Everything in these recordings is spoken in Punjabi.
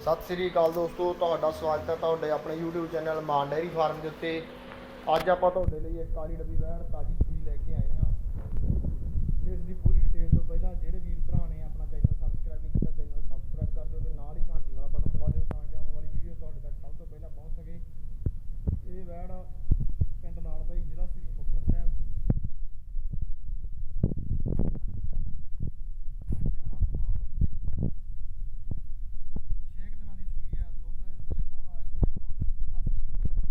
ਸਤਿ ਸ੍ਰੀ ਅਕਾਲ ਦੋਸਤੋ, ਤੁਹਾਡਾ ਸਵਾਗਤ ਹੈ ਤੁਹਾਡੇ ਆਪਣੇ YouTube channel Maan dairy farm ਦੇ ਉੱਤੇ। ਅੱਜ ਆਪਾਂ ਤੁਹਾਡੇ ਲਈ ਇੱਕ ਕਾਲੀ ਡੱਬੀ ਵੈੜ ਤਾਜੀ ਸੂਈ ਲੈ ਕੇ ਆਏ ਹਾਂ। ਇਸ ਦੀ ਪੂਰੀ ਡਿਟੇਲ ਤੋਂ ਪਹਿਲਾਂ ਜਿਹੜੇ ਵੀਰ ਭਰਾ ਨੇ ਆਪਣਾ ਚੈਨਲ ਸਬਸਕ੍ਰਾਈਬ ਨਹੀਂ ਕੀਤਾ ਚੈਨਲ ਸਬਸਕ੍ਰਾਈਬ ਕਰ ਦਿਓ ਤੇ ਨਾਲ ਹੀ ਘੰਟੀ ਵਾਲਾ ਬਟਨ ਦਬਾ ਦਿਓ ਤਾਂ ਕਿ ਆਉਣ ਵਾਲੀ ਵੀਡੀਓ ਤੁਹਾਡੇ ਤੱਕ ਸਭ ਤੋਂ ਪਹਿਲਾਂ ਪਹੁੰਚ ਸਕੇ ਇਹ ਵੈੜ ਪਿੰਡ ਲਾਲ ਬਾਈ ਜ਼ਿਲ੍ਹਾ ਸ੍ਰੀ ਮੁਕਤਸਰ ਸਾਹਿਬ ਛੇ ਕੁ ਦਿਨਾਂ ਦੀ ਸੂਈ ਆ ਦੁੱਧ ਦੇ ਥੱਲੇ ਮੋਹਲਾ ਇਸ ਟਾਈਮ 10 ਲੀਟਰ ਕੱਟ ਦੀ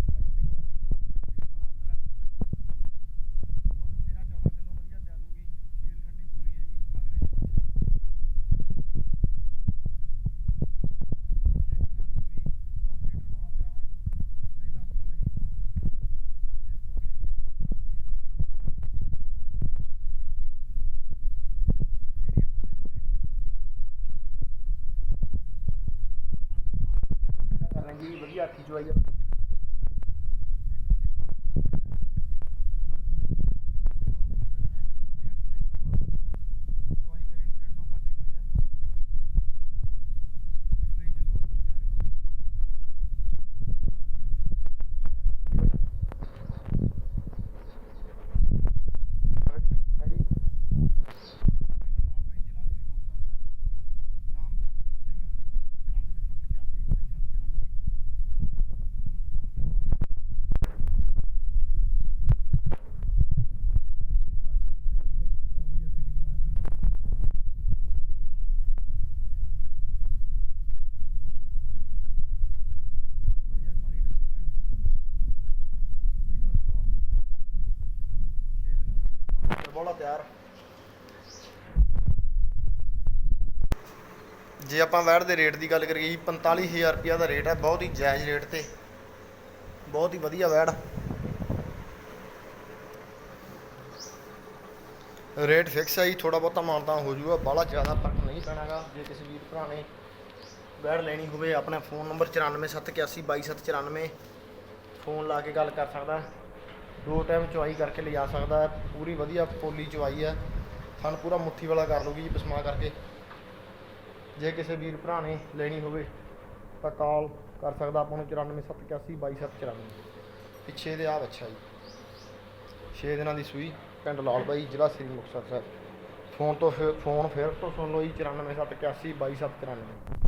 ਕੁਆਲਿਟੀ ਬਹੁਤ ਵਧੀਆ ਫੀਡਿੰਗ ਵਾਲਾ ਅੰਡਰ ਹੈ ਦੁੱਧ 13 14 ਕਿਲੋ ਵਧੀਆ ਪਿਆ ਦੂਗੀ ਸੀਲ ਠੰਡੀ ਪੂਰੀ ਹੈ ਜੀ ਮਗਰੇ ਦੇ ਬੱਚਾ ਛੇ ਕੁ ਦਿਨਾਂ ਦੀ ਸੂਈ 10 ਲੀਟਰ ਮੋਹਲਾ ਤਿਆਰ ਪਹਿਲਾ ਸੂਆ ਜੀ ਇਸ ਕੁਆਲਿਟੀ ਦੇ ਕਰਾਂ ਜੀ ਵਧੀਆ ਅੱਖੀ ਚੁਆਈ ਆ। ਬੋਲਾ ਤਿਆਰ। ਜੇ ਆਪਾਂ ਵੈੜ ਦੇ ਰੇਟ ਦੀ ਗੱਲ ਕਰੀਏ ਜੀ 45000 ਰੁਪਿਆ ਦਾ ਰੇਟ ਹੈ, ਬਹੁਤ ਹੀ ਜਾਇਜ਼ ਰੇਟ ਤੇ। ਬਹੁਤ ਹੀ ਵਧੀਆ ਵੈੜ। ਰੇਟ ਫਿਕਸ ਹੈ ਜੀ ਥੋੜਾ ਬਹੁਤਾ ਮਾਨਤਾ ਹੋ ਜਾਊਗਾ ਬਾਹਲਾ ਜ਼ਿਆਦਾ ਫ਼ਰਕ ਨਹੀਂ ਪੈਣਾਗਾ। ਜੇ ਕਿਸੇ ਵੀਰ ਭਰਾ ਨੇ ਵੈੜ ਲੈਣੀ ਹੋਵੇ, ਆਪਣਾ ਫੋਨ ਨੰਬਰ 9471822794 ਫੋਨ ਲਾ ਕੇ ਗੱਲ ਕਰ ਸਕਦਾ। ਦੋ ਟਾਈਮ ਚੁਆਈ ਕਰਕੇ ਲਿਜਾ ਸਕਦਾ ਹੈ। ਪੂਰੀ ਵਧੀਆ ਪੋਲੀ ਚੁਆਈ ਹੈ। ਥਣ ਪੂਰਾ ਮੁੱਠੀ ਵਾਲਾ ਕਰ ਲੂਗੀ ਜੀ, ਪਸਮਾ ਕਰਕੇ। ਜੇ ਕਿਸੇ ਵੀਰ ਭਰਾ ਨੇ ਲੈਣੀ ਹੋਵੇ, ਤਾਂ ਕਾਲ ਕਰ ਸਕਦਾ ਆਪਾਂ ਨੂੰ 9471822794 ਪਿੱਛੇ ਦੇ ਆ ਬੱਚਾ ਜੀ। 6 ਦਿਨਾਂ ਦੀ ਸੂਈ, ਪਿੰਡ ਲਾਲ ਬਾਈ, ਜ਼ਿਲ੍ਹਾ ਸ੍ਰੀ ਮੁਕਤਸਰ ਸਾਹਿਬ। ਫੋਨ ਤੋਂ ਫਿਰ ਫੋਨ ਫਿਰ ਤੋਂ ਸੁਣ ਲਓ ਜੀ 9471822794